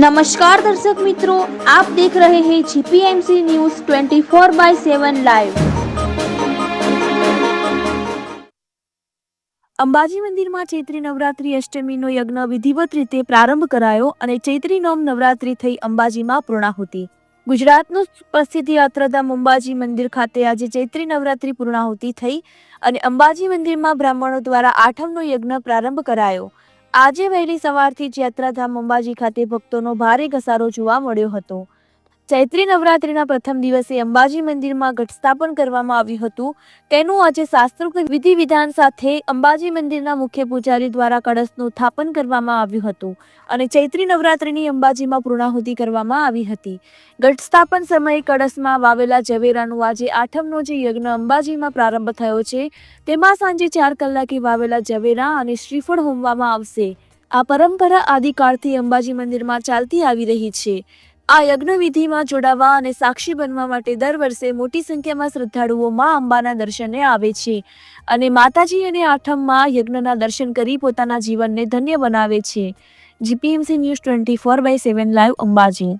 નમસ્કાર દર્શક મિત્રો આપ દેખ રહે હૈ GPMC news 24 by 7 live Ambaji મંદિરમાં ચૈત્રી નવરાત્રી અષ્ટમીનો યજ્ઞ વિધિવત રીતે પ્રારંભ કરાયો અને ચૈત્રી નોમ નવરાત્રી થઈ અંબાજીમાં પૂર્ણાહુતિ. ગુજરાતનું પ્રસિદ્ધ યાત્રાધામ અંબાજી મંદિર ખાતે આજે ચૈત્રી નવરાત્રિ પૂર્ણાહુતિ થઈ અને અંબાજી મંદિરમાં બ્રાહ્મણો દ્વારા આઠમનો યજ્ઞ પ્રારંભ કરાયો. આજે વહેલી સવારથી જ યાત્રાધામ અંબાજી ખાતે ભક્તોનો ભારે ઘસારો જોવા મળ્યો હતો. ચૈત્રી નવરાત્રીના પ્રથમ દિવસે અંબાજી મંદિરમાં ઘટસ્થાપન કરવામાં આવ્યું હતું. તેનું આજે શાસ્ત્રોક્ત વિધિ વિધાન સાથે અંબાજી મંદિરના મુખ્ય પૂજારી દ્વારા કળશનું સ્થાપન કરવામાં આવ્યું હતું અને ચૈત્રી નવરાત્રિની અંબાજીમાં પૂર્ણાહુતિ કરવામાં આવી હતી. ઘટસ્થાપન સમયે કળશમાં વાવેલા ઝવેરાનું આજે આઠમનો જે યજ્ઞ અંબાજીમાં પ્રારંભ થયો છે, તેમાં સાંજે ચાર કલાકે વાવેલા ઝવેરા અને શ્રીફળ હોમવામાં આવશે. આ પરંપરા આદિકાળથી અંબાજી મંદિરમાં ચાલતી આવી રહી છે. આ યજ્ઞ વિધિમાં જોડાવા અને સાક્ષી બનવા માટે દર વર્ષે મોટી સંખ્યામાં શ્રદ્ધાળુઓ મા અંબાના દર્શને આવે છે. અને માતાજી અને આઠમમાં યજ્ઞના દર્શન કરી પોતાના જીવનને ધન્ય બનાવે છે. GPMC news twenty four by seven live Ambaji.